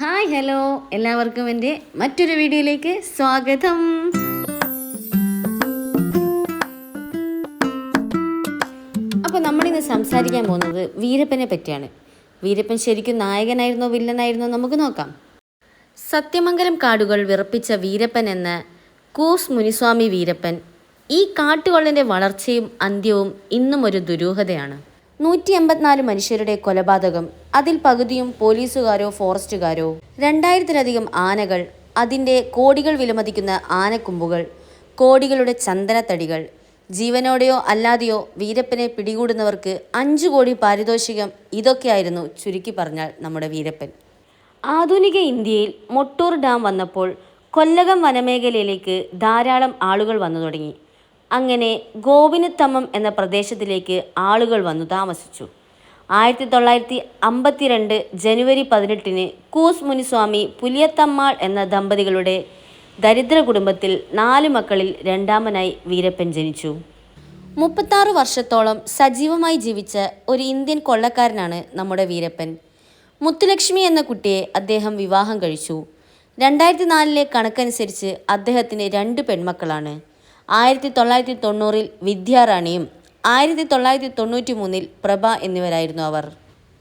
Hi hello. എല്ലാവർക്കും എന്റെ മറ്റൊരു വീഡിയോയിലേക്ക് സ്വാഗതം. അപ്പോൾ നമ്മളിന്ന് സംസാരിക്കാൻ പോകുന്നത് വീരപ്പനെ പറ്റിയാണ്. വീരപ്പൻ ശരിക്കും നായകനായിരുന്നോ വില്ലനായിരുന്നോ നമുക്ക് നോക്കാം. സത്യമംഗലം കാടുകൾ വിറപ്പിച്ച വീരപ്പൻ എന്ന കൂസ് മുനിസ്വാമി വീരപ്പൻ ഈ കാട്ടുകൊള്ളന്റെ വളർച്ചയും അന്ത്യവും ഇന്നും ഒരു ദുരൂഹതയാണ്. നൂറ്റി എൺപത്തിനാല് മനുഷ്യരുടെ കൊലപാതകം അതിൽ പകുതിയും പോലീസുകാരോ ഫോറസ്റ്റുകാരോ. രണ്ടായിരത്തിലധികം ആനകൾ അതിന്റെ കോടികൾ വിലമതിക്കുന്ന ആനക്കുമ്പുകൾ കോടികളുടെ ചന്ദനത്തടികൾ ജീവനോടെയോ അല്ലാതെയോ വീരപ്പനെ പിടികൂടുന്നവർക്ക് അഞ്ചു കോടി പാരിതോഷികം ഇതൊക്കെയായിരുന്നു ചുരുക്കി പറഞ്ഞാൽ നമ്മുടെ വീരപ്പൻ. ആധുനിക ഇന്ത്യയിൽ മൊട്ടൂർ ഡാം വന്നപ്പോൾ കൊല്ലകം വനമേഖലയിലേക്ക് ധാരാളം ആളുകൾ വന്നു തുടങ്ങി. അങ്ങനെ ഗോവിനുത്തമം എന്ന പ്രദേശത്തിലേക്ക് ആളുകൾ വന്നു താമസിച്ചു. ആയിരത്തി തൊള്ളായിരത്തി അമ്പത്തിരണ്ട് ജനുവരി പതിനെട്ടിന് കൂസ് മുനിസ്വാമി പുലിയത്തമ്മാൾ എന്ന ദമ്പതികളുടെ ദരിദ്ര കുടുംബത്തിൽ നാല് മക്കളിൽ രണ്ടാമനായി വീരപ്പൻ ജനിച്ചു. മുപ്പത്താറ് വർഷത്തോളം സജീവമായി ജീവിച്ച ഒരു ഇന്ത്യൻ കൊള്ളക്കാരനാണ് നമ്മുടെ വീരപ്പൻ. മുത്തുലക്ഷ്മി എന്ന കുട്ടിയെ അദ്ദേഹം വിവാഹം കഴിച്ചു. രണ്ടായിരത്തി നാലിലെ കണക്കനുസരിച്ച് അദ്ദേഹത്തിന് രണ്ട് പെൺമക്കളാണ്. ആയിരത്തി തൊള്ളായിരത്തി തൊണ്ണൂറിൽ വിദ്യാറാണിയും ആയിരത്തി തൊള്ളായിരത്തി തൊണ്ണൂറ്റി മൂന്നിൽ പ്രഭ എന്നിവരായിരുന്നു അവർ.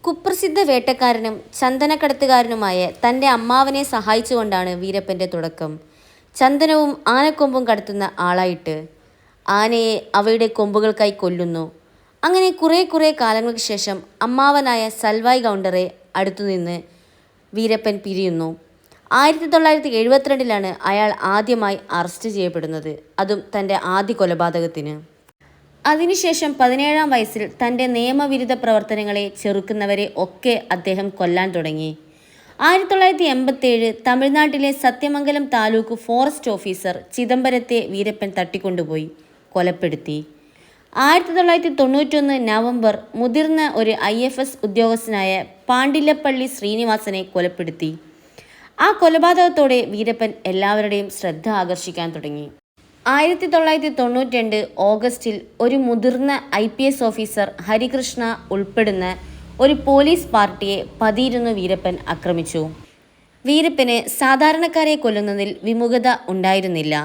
കുപ്രസിദ്ധ വേട്ടക്കാരനും ചന്ദനക്കടത്തുകാരനുമായ തന്റെ അമ്മാവനെ സഹായിച്ചുകൊണ്ടാണ് വീരപ്പന്റെ തുടക്കം. ചന്ദനവും ആനക്കൊമ്പും കടത്തുന്ന ആളായിട്ട്. ആനയെ അവയുടെ കൊമ്പുകൾക്കായി കൊല്ലുന്നു. അങ്ങനെ കുറേ കുറേ കാലങ്ങൾക്ക് ശേഷം അമ്മാവനായ സൽവായ് ഗൗണ്ടറെ അടുത്തുനിന്ന് വീരപ്പൻ പിരിയുന്നു. ആയിരത്തി തൊള്ളായിരത്തി എഴുപത്തിരണ്ടിലാണ് അയാൾ ആദ്യമായി അറസ്റ്റ് ചെയ്യപ്പെടുന്നത്. അതും തന്റെ ആദ്യ കൊലപാതകത്തിന്. അതിനുശേഷം പതിനേഴാം വയസ്സിൽ തന്റെ നിയമവിരുദ്ധ പ്രവർത്തനങ്ങളെ ചെറുക്കുന്നവരെ ഒക്കെ അദ്ദേഹം കൊല്ലാൻ തുടങ്ങി. ആയിരത്തി തൊള്ളായിരത്തി എൺപത്തേഴ് തമിഴ്നാട്ടിലെ സത്യമംഗലം താലൂക്ക് ഫോറസ്റ്റ് ഓഫീസർ ചിദംബരത്തെ വീരപ്പൻ തട്ടിക്കൊണ്ടുപോയി കൊലപ്പെടുത്തി. ആയിരത്തി തൊള്ളായിരത്തി തൊണ്ണൂറ്റൊന്ന് നവംബർ മുതിർന്ന ഒരു ഐ എഫ് എസ് ഉദ്യോഗസ്ഥനായ പാണ്ടില്ലപ്പള്ളി ശ്രീനിവാസനെ കൊലപ്പെടുത്തി. ആ കൊലപാതകത്തോടെ വീരപ്പൻ എല്ലാവരുടെയും ശ്രദ്ധ ആകർഷിക്കാൻ തുടങ്ങി. ആയിരത്തി തൊള്ളായിരത്തി തൊണ്ണൂറ്റി രണ്ട് ഓഗസ്റ്റിൽ ഒരു മുതിർന്ന I P S officer Harikrishna ഉൾപ്പെടുന്ന ഒരു പോലീസ് പാർട്ടിയെ പതിയിരുന്നു വീരപ്പൻ ആക്രമിച്ചു. വീരപ്പന് സാധാരണക്കാരെ കൊല്ലുന്നതിൽ വിമുഖത ഉണ്ടായിരുന്നില്ല.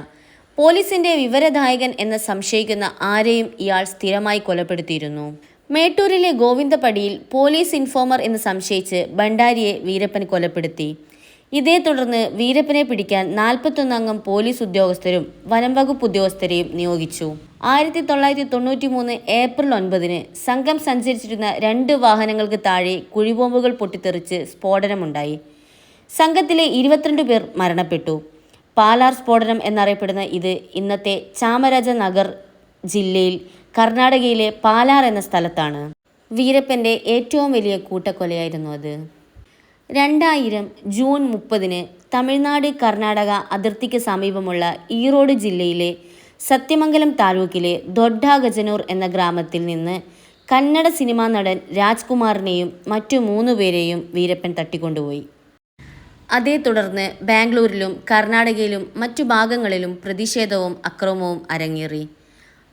പോലീസിന്റെ വിവരദായകൻ എന്ന് സംശയിക്കുന്ന ആരെയും ഇയാൾ സ്ഥിരമായി കൊലപ്പെടുത്തിയിരുന്നു. മേട്ടൂരിലെ ഗോവിന്ദപടിയിൽ പോലീസ് ഇൻഫോമർ എന്ന് സംശയിച്ച് ഭണ്ഡാരിയെ വീരപ്പൻ കൊലപ്പെടുത്തി. ഇതേ തുടർന്ന് വീരപ്പനെ പിടിക്കാൻ നാൽപ്പത്തൊന്നംഗം പോലീസ് ഉദ്യോഗസ്ഥരും വനംവകുപ്പ് ഉദ്യോഗസ്ഥരെയും നിയോഗിച്ചു. ആയിരത്തി തൊള്ളായിരത്തി തൊണ്ണൂറ്റി മൂന്ന് ഏപ്രിൽ ഒൻപതിന് സംഘം സഞ്ചരിച്ചിരുന്ന രണ്ട് വാഹനങ്ങൾക്ക് താഴെ കുഴിബോംബുകൾ പൊട്ടിത്തെറിച്ച് സ്ഫോടനമുണ്ടായി. സംഘത്തിലെ ഇരുപത്തിരണ്ട് പേർ മരണപ്പെട്ടു. പാലാർ സ്ഫോടനം എന്നറിയപ്പെടുന്ന ഇത് ഇന്നത്തെ ചാമരാജനഗർ ജില്ലയിൽ കർണാടകയിലെ പാലാർ എന്ന സ്ഥലത്താണ്. വീരപ്പന്റെ ഏറ്റവും വലിയ കൂട്ടക്കൊലയായിരുന്നു അത്. രണ്ടായിരം ജൂൺ മുപ്പതിന് തമിഴ്നാട് കർണാടക അതിർത്തിക്ക് സമീപമുള്ള ഈറോഡ് ജില്ലയിലെ സത്യമംഗലം താലൂക്കിലെ ദൊഡ്ഡാഗജനൂർ എന്ന ഗ്രാമത്തിൽ നിന്ന് കന്നഡ സിനിമാ നടൻ രാജ്കുമാറിനെയും മറ്റു മൂന്നു പേരെയും വീരപ്പൻ തട്ടിക്കൊണ്ടുപോയി. അതേ തുടർന്ന് ബാംഗ്ലൂരിലും കർണാടകയിലും മറ്റു ഭാഗങ്ങളിലും പ്രതിഷേധവും അക്രമവും അരങ്ങേറി.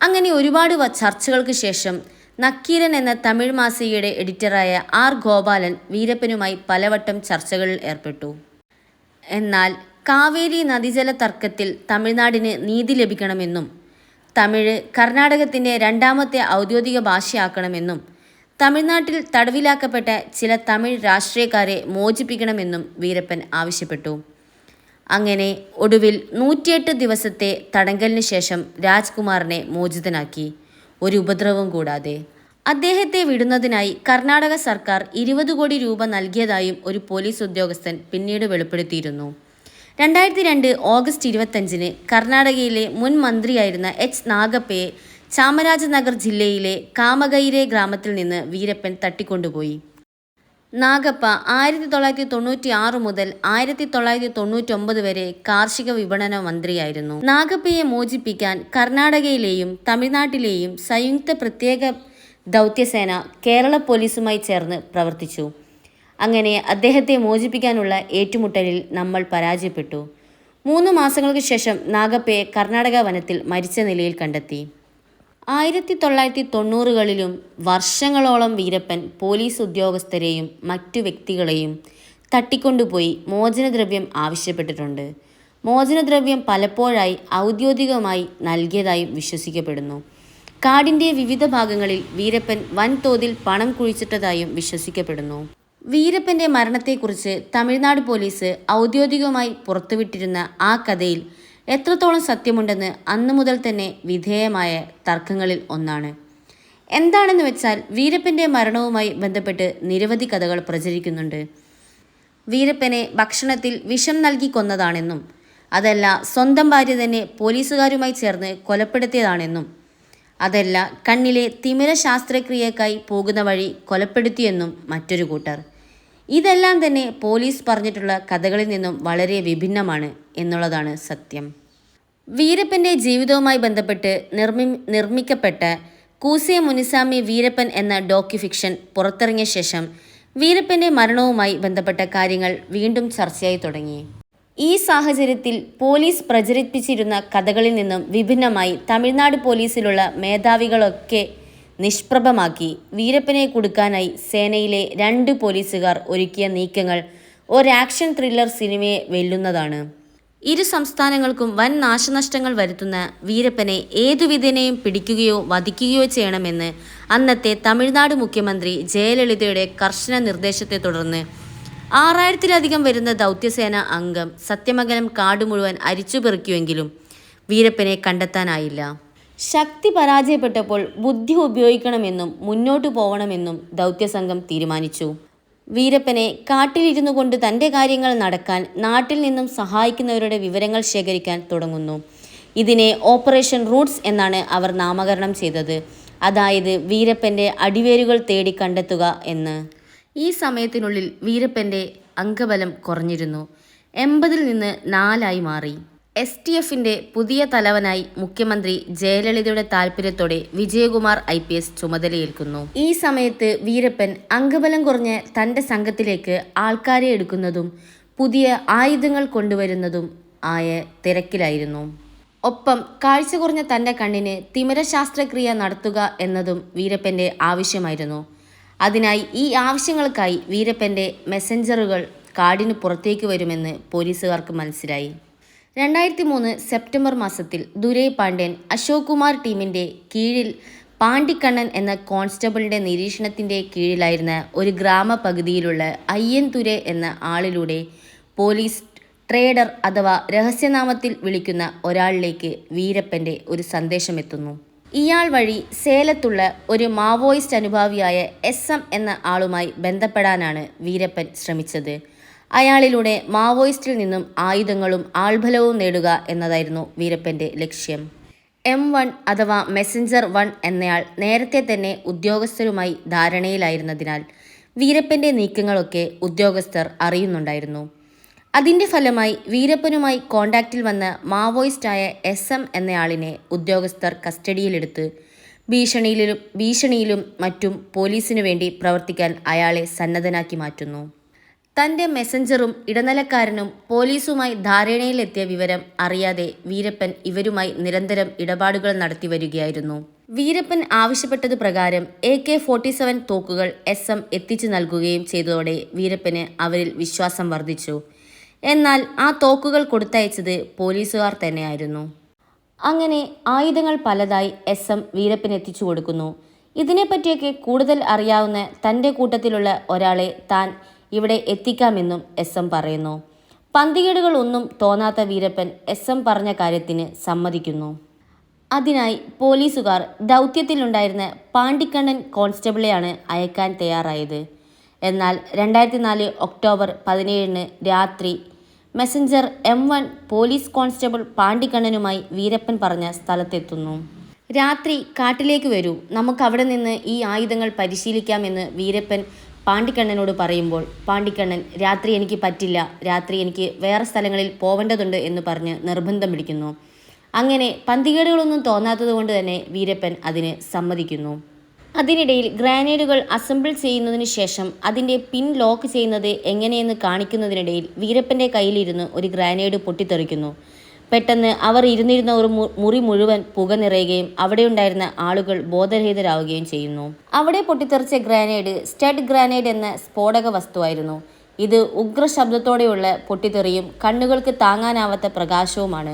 അങ്ങനെ ഒരുപാട് ചർച്ചകൾക്ക് ശേഷം നക്കീരൻ എന്ന തമിഴ് മാസികയുടെ എഡിറ്ററായ ആർ ഗോപാലൻ വീരപ്പനുമായി പലവട്ടം ചർച്ചകളിൽ ഏർപ്പെട്ടു. എന്നാൽ കാവേരി നദീജല തർക്കത്തിൽ തമിഴ്നാടിന് നീതി ലഭിക്കണമെന്നും തമിഴ് കർണാടകത്തിന്റെ രണ്ടാമത്തെ ഔദ്യോഗിക ഭാഷയാക്കണമെന്നും തമിഴ്നാട്ടിൽ തടവിലാക്കപ്പെട്ട ചില തമിഴ് രാഷ്ട്രീയക്കാരെ മോചിപ്പിക്കണമെന്നും വീരപ്പൻ ആവശ്യപ്പെട്ടു. അങ്ങനെ ഒടുവിൽ നൂറ്റിയെട്ട് ദിവസത്തെ തടങ്കലിന് ശേഷം രാജ്കുമാറിനെ മോചിതനാക്കി. ഒരു ഉപദ്രവവും കൂടാതെ. അദ്ദേഹത്തെ വിടുന്നതിനായി കർണാടക സർക്കാർ ഇരുപത് കോടി രൂപ നൽകിയതായും ഒരു പോലീസ് ഉദ്യോഗസ്ഥൻ പിന്നീട് വെളിപ്പെടുത്തിയിരുന്നു. രണ്ടായിരത്തി രണ്ട് ഓഗസ്റ്റ് ഇരുപത്തഞ്ചിന് കർണാടകയിലെ മുൻ മന്ത്രിയായിരുന്ന എച്ച് നാഗപ്പയെ ചാമരാജനഗർ ജില്ലയിലെ കാമഗൈരെ ഗ്രാമത്തിൽ നിന്ന് വീരപ്പൻ തട്ടിക്കൊണ്ടുപോയി. നാഗപ്പ ആയിരത്തി തൊള്ളായിരത്തി തൊണ്ണൂറ്റി ആറ് മുതൽ ആയിരത്തി തൊള്ളായിരത്തി തൊണ്ണൂറ്റി ഒമ്പത് വരെ കാർഷിക വിപണന മന്ത്രിയായിരുന്നു. നാഗപ്പയെ മോചിപ്പിക്കാൻ കർണാടകയിലെയും തമിഴ്നാട്ടിലെയും സംയുക്ത പ്രത്യേക ദൗത്യസേന കേരള പോലീസുമായി ചേർന്ന് പ്രവർത്തിച്ചു. അങ്ങനെ അദ്ദേഹത്തെ മോചിപ്പിക്കാനുള്ള ഏറ്റുമുട്ടലിൽ നമ്മൾ പരാജയപ്പെട്ടു. മൂന്ന് മാസങ്ങൾക്ക് ശേഷം നാഗപ്പയെ കർണാടക വനത്തിൽ മരിച്ച നിലയിൽ കണ്ടെത്തി. ആയിരത്തി തൊള്ളായിരത്തി തൊണ്ണൂറുകളിലും വർഷങ്ങളോളം വീരപ്പൻ പോലീസ് ഉദ്യോഗസ്ഥരെയും മറ്റു വ്യക്തികളെയും തട്ടിക്കൊണ്ടുപോയി മോചനദ്രവ്യം ആവശ്യപ്പെട്ടിട്ടുണ്ട്. മോചനദ്രവ്യം പലപ്പോഴായി ഔദ്യോഗികമായി നൽകിയതായും വിശ്വസിക്കപ്പെടുന്നു. കാടിന്റെ വിവിധ ഭാഗങ്ങളിൽ വീരപ്പൻ വൻതോതിൽ പണം കുഴിച്ചിട്ടതായും വിശ്വസിക്കപ്പെടുന്നു. വീരപ്പന്റെ മരണത്തെക്കുറിച്ച് തമിഴ്നാട് പോലീസ് ഔദ്യോഗികമായി പുറത്തുവിട്ടിരുന്ന ആ കഥയിൽ എത്രത്തോളം സത്യമുണ്ടെന്ന് അന്നു മുതൽ തന്നെ വിധേയമായ തർക്കങ്ങളിൽ ഒന്നാണ്. എന്താണെന്ന് വെച്ചാൽ വീരപ്പന്റെ മരണവുമായി ബന്ധപ്പെട്ട് നിരവധി കഥകൾ പ്രചരിക്കുന്നുണ്ട്. വീരപ്പനെ ഭക്ഷണത്തിൽ വിഷം നൽകി കൊന്നതാണെന്നും അതല്ല സ്വന്തം ഭാര്യ തന്നെ പോലീസുകാരുമായി ചേർന്ന് കൊലപ്പെടുത്തിയതാണെന്നും അതല്ല കണ്ണിലെ തിമിര ശാസ്ത്രക്രിയക്കായി പോകുന്ന വഴി കൊലപ്പെടുത്തിയെന്നും മറ്റൊരു കൂട്ടർ. ഇതെല്ലാം തന്നെ പോലീസ് പറഞ്ഞിട്ടുള്ള കഥകളിൽ നിന്നും വളരെ വിഭിന്നമാണ് എന്നുള്ളതാണ് സത്യം. വീരപ്പന്റെ ജീവിതവുമായി ബന്ധപ്പെട്ട് നിർമ്മി നിർമ്മിക്കപ്പെട്ട കൂസിയ മുനിസാമി വീരപ്പൻ എന്ന ഡോക്യു ഫിക്ഷൻ പുറത്തിറങ്ങിയ ശേഷം വീരപ്പന്റെ മരണവുമായി ബന്ധപ്പെട്ട കാര്യങ്ങൾ വീണ്ടും ചർച്ചയായി തുടങ്ങി. ഈ സാഹചര്യത്തിൽ പോലീസ് പ്രചരിപ്പിച്ചിരുന്ന കഥകളിൽ നിന്നും വിഭിന്നമായി തമിഴ്നാട് പോലീസിലുള്ള മേധാവികളൊക്കെ നിഷ്പ്രഭമാക്കി വീരപ്പനെ കൊടുക്കാനായി സേനയിലെ രണ്ട് പോലീസുകാർ ഒരുക്കിയ നീക്കങ്ങൾ ഒരാക്ഷൻ ത്രില്ലർ സിനിമയെ വെല്ലുന്നതാണ്. ഇരു സംസ്ഥാനങ്ങൾക്കും വൻ നാശനഷ്ടങ്ങൾ വരുത്തുന്ന വീരപ്പനെ ഏതുവിധേനയും പിടിക്കുകയോ വധിക്കുകയോ ചെയ്യണമെന്ന് അന്നത്തെ തമിഴ്നാട് മുഖ്യമന്ത്രി ജയലളിതയുടെ കർശന നിർദ്ദേശത്തെ തുടർന്ന് ആറായിരത്തിലധികം വരുന്ന ദൗത്യസേന അംഗം സത്യമംഗലം കാട് മുഴുവൻ അരിച്ചുപെറുക്കിയെങ്കിലും വീരപ്പനെ കണ്ടെത്താനായില്ല. ശക്തി പരാജയപ്പെട്ടപ്പോൾ ബുദ്ധി ഉപയോഗിക്കണമെന്നും മുന്നോട്ടു പോകണമെന്നും ദൗത്യസംഘം തീരുമാനിച്ചു. വീരപ്പനെ കാട്ടിലിരുന്നു കൊണ്ട് തന്റെ കാര്യങ്ങൾ നടക്കാൻ നാട്ടിൽ നിന്നും സഹായിക്കുന്നവരുടെ വിവരങ്ങൾ ശേഖരിക്കാൻ തുടങ്ങുന്നു. ഇതിനെ ഓപ്പറേഷൻ റൂട്ട്സ് എന്നാണ് അവർ നാമകരണം ചെയ്തത്. അതായത് വീരപ്പന്റെ അടിവേരുകൾ തേടി കണ്ടെത്തുക എന്ന്. ഈ സമയത്തിനുള്ളിൽ വീരപ്പന്റെ അംഗബലം കുറഞ്ഞിരുന്നു. എൺപതിൽ നിന്ന് നാലായി മാറി. എസ് ടി എഫിന്റെ പുതിയ തലവനായി മുഖ്യമന്ത്രി ജയലളിതയുടെ താൽപര്യത്തോടെ വിജയകുമാർ ഐ പി എസ് ചുമതലയേൽക്കുന്നു. ഈ സമയത്ത് വീരപ്പൻ അംഗബലം കുറഞ്ഞ തന്റെ സംഘത്തിലേക്ക് ആൾക്കാരെ എടുക്കുന്നതും പുതിയ ആയുധങ്ങൾ കൊണ്ടുവരുന്നതും ആയ തിരക്കിലായിരുന്നു. ഒപ്പം കാഴ്ച കുറഞ്ഞ തന്റെ കണ്ണിന് തിമിര ശാസ്ത്രക്രിയ നടത്തുക എന്നതും വീരപ്പന്റെ ആവശ്യമായിരുന്നു. അതിനായി ഈ ആവശ്യങ്ങൾക്കായി വീരപ്പന്റെ മെസ്സഞ്ചറുകൾ കാടിന് പുറത്തേക്ക് വരുമെന്ന് പോലീസുകാർക്ക് മനസ്സിലായി. രണ്ടായിരത്തി മൂന്ന് സെപ്റ്റംബർ മാസത്തിൽ ദുരൈ പാണ്ഡ്യൻ അശോക് കുമാർ ടീമിന്റെ കീഴിൽ പാണ്ടിക്കണ്ണൻ എന്ന കോൺസ്റ്റബിളിന്റെ നിരീക്ഷണത്തിന്റെ കീഴിലായിരുന്ന ഒരു ഗ്രാമപകുതിയിലുള്ള അയ്യൻതുരെ എന്ന ആളിലൂടെ പോലീസ് ട്രേഡർ അഥവാ രഹസ്യനാമത്തിൽ വിളിക്കുന്ന ഒരാളിലേക്ക് വീരപ്പന്റെ ഒരു സന്ദേശമെത്തുന്നു. ഇയാൾ വഴി സേലത്തുള്ള ഒരു മാവോയിസ്റ്റ് അനുഭാവിയായ എസ് എം എന്ന ആളുമായി ബന്ധപ്പെടാനാണ് വീരപ്പൻ ശ്രമിച്ചത്. അയാളിലൂടെ മാവോയിസ്റ്റിൽ നിന്നും ആയുധങ്ങളും ആൾബലവും നേടുക എന്നതായിരുന്നു വീരപ്പന്റെ ലക്ഷ്യം. എം വൺ അഥവാ മെസ്സഞ്ചർ വൺ എന്നയാൾ നേരത്തെ തന്നെ ഉദ്യോഗസ്ഥരുമായി ധാരണയിലായിരുന്നതിനാൽ വീരപ്പന്റെ നീക്കങ്ങളൊക്കെ ഉദ്യോഗസ്ഥർ അറിയുന്നുണ്ടായിരുന്നു. അതിന്റെ ഫലമായി വീരപ്പനുമായി കോണ്ടാക്റ്റിൽ വന്ന മാവോയിസ്റ്റായ എസ് എം എന്നയാളിനെ ഉദ്യോഗസ്ഥർ കസ്റ്റഡിയിലെടുത്ത് ഭീഷണിയിലും ഭീഷണിയിലും മറ്റും പോലീസിനു വേണ്ടി പ്രവർത്തിക്കാൻ അയാളെ സന്നദ്ധനാക്കി മാറ്റുന്നു. തന്റെ മെസ്സഞ്ചറും ഇടനിലക്കാരനും പോലീസുമായി ധാരണയിലെത്തിയ വിവരം അറിയാതെ വീരപ്പൻ ഇവരുമായി നിരന്തരം ഇടപാടുകൾ നടത്തി വരികയായിരുന്നു വീരപ്പൻ ആവശ്യപ്പെട്ടത് പ്രകാരം എ കെ ഫോർട്ടി സെവൻ തോക്കുകൾ എസ് എം എത്തിച്ചു നൽകുകയും ചെയ്തതോടെ വീരപ്പന് അവരിൽ വിശ്വാസം വർദ്ധിച്ചു. എന്നാൽ ആ തോക്കുകൾ കൊടുത്തയച്ചത് പോലീസുകാർ തന്നെയായിരുന്നു. അങ്ങനെ ആയുധങ്ങൾ പലതായി എസ് എം വീരപ്പന് എത്തിച്ചു കൊടുക്കുന്നു. ഇതിനെപ്പറ്റിയൊക്കെ കൂടുതൽ അറിയാവുന്ന തന്റെ കൂട്ടത്തിലുള്ള ഒരാളെ താൻ ഇവിടെ എത്തിക്കാമെന്നും എസ് എം പറയുന്നു. പന്തികേടുകൾ ഒന്നും തോന്നാത്ത വീരപ്പൻ എസ് എം പറഞ്ഞ കാര്യത്തിന് സമ്മതിക്കുന്നു. അതിനായി പോലീസുകാർ ദൗത്യത്തിലുണ്ടായിരുന്ന പാണ്ടിക്കണ്ണൻ കോൺസ്റ്റബിളെയാണ് അയക്കാൻ തയ്യാറായത്. എന്നാൽ രണ്ടായിരത്തി നാല് ഒക്ടോബർ പതിനേഴിന് രാത്രി messenger M one police constable പാണ്ടിക്കണ്ണനുമായി Veerappan പറഞ്ഞ സ്ഥലത്തെത്തുന്നു. രാത്രി കാട്ടിലേക്ക് വരൂ. നമുക്ക് അവിടെ നിന്ന് ഈ ആയുധങ്ങൾ പരിശീലിക്കാമെന്ന് വീരപ്പൻ പാണ്ടിക്കണ്ണനോട് പറയുമ്പോൾ പാണ്ടിക്കണ്ണൻ രാത്രി എനിക്ക് പറ്റില്ല. രാത്രി എനിക്ക് വേറെ സ്ഥലങ്ങളിൽ പോവേണ്ടതുണ്ട് എന്ന് പറഞ്ഞ് നിർബന്ധം പിടിക്കുന്നു. അങ്ങനെ പന്തികേടുകളൊന്നും തോന്നാത്തതുകൊണ്ട് തന്നെ വീരപ്പൻ അതിന് സമ്മതിക്കുന്നു. അതിനിടയിൽ ഗ്രാനേഡുകൾ അസംബിൾ ചെയ്യുന്നതിന് ശേഷം അതിന്റെ പിൻ ലോക്ക് ചെയ്യുന്നത് എങ്ങനെയെന്ന് കാണിക്കുന്നതിനിടയിൽ വീരപ്പന്റെ കയ്യിലിരുന്ന് ഒരു ഗ്രാനേഡ് പൊട്ടിത്തെറിക്കുന്നു. പെട്ടെന്ന് അവർ ഇരുന്നിരുന്ന ഒരു മുറി മുഴുവൻ പുക നിറയുകയും അവിടെയുണ്ടായിരുന്ന ആളുകൾ ബോധരഹിതരാവുകയും ചെയ്യുന്നു. അവിടെ പൊട്ടിത്തെറിച്ച ഗ്രാനേഡ് സ്റ്റഡ് ഗ്രാനേഡ് എന്ന സ്ഫോടക വസ്തുവായിരുന്നു. ഇത് ഉഗ്ര ശബ്ദത്തോടെയുള്ള പൊട്ടിത്തെറിയും കണ്ണുകൾക്ക് താങ്ങാനാവാത്ത പ്രകാശവുമാണ്.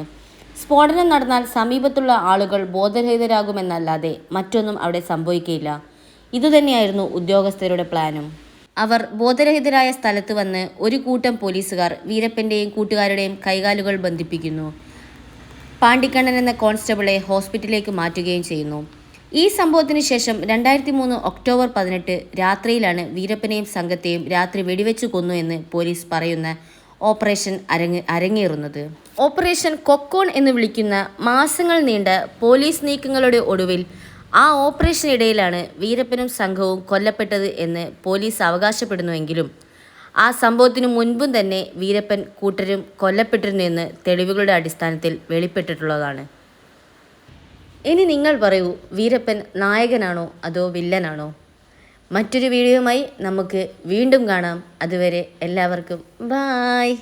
സ്ഫോടനം നടന്നാൽ സമീപത്തുള്ള ആളുകൾ ബോധരഹിതരാകുമെന്നല്ലാതെ മറ്റൊന്നും അവിടെ സംഭവിക്കില്ല ഇതുതന്നെയായിരുന്നു ഉദ്യോഗസ്ഥരുടെ പ്ലാനും. അവർ ബോധരഹിതരായ സ്ഥലത്ത് വന്ന് ഒരു കൂട്ടം പോലീസുകാർ വീരപ്പന്റെയും കൂട്ടുകാരുടെയും കൈകാലുകൾ ബന്ധിപ്പിക്കുന്നു. പാണ്ടിക്കണ്ണൻ എന്ന കോൺസ്റ്റബിളെ ഹോസ്പിറ്റലിലേക്ക് മാറ്റുകയും ചെയ്യുന്നു. ഈ സംഭവത്തിന് ശേഷം രണ്ടായിരത്തി മൂന്ന് ഒക്ടോബർ പതിനെട്ട് രാത്രിയിലാണ് വീരപ്പനെയും സംഘത്തെയും രാത്രി വെടിവെച്ച് കൊന്നു എന്ന് പോലീസ് പറയുന്ന ഓപ്പറേഷൻ അരങ്ങ് അരങ്ങേറുന്നത്. ഓപ്പറേഷൻ കൊക്കോൺ എന്ന് വിളിക്കുന്ന മാസങ്ങൾ നീണ്ട പോലീസ് നീക്കങ്ങളുടെ ഒടുവിൽ ആ ഓപ്പറേഷനിടയിലാണ് വീരപ്പനും സംഘവും കൊല്ലപ്പെട്ടത് എന്ന് പോലീസ് അവകാശപ്പെടുന്നുവെങ്കിലും ആ സംഭവത്തിനു മുൻപും തന്നെ വീരപ്പൻ കൂട്ടരും കൊല്ലപ്പെട്ടിരുന്നു എന്ന് തെളിവുകളുടെ അടിസ്ഥാനത്തിൽ വെളിപ്പെട്ടിട്ടുള്ളതാണ്. ഇനി നിങ്ങൾ പറയൂ വീരപ്പൻ നായകനാണോ അതോ വില്ലനാണോ? മറ്റൊരു വീഡിയോയുമായി നമുക്ക് വീണ്ടും കാണാം. അതുവരെ എല്ലാവർക്കും ബായ്.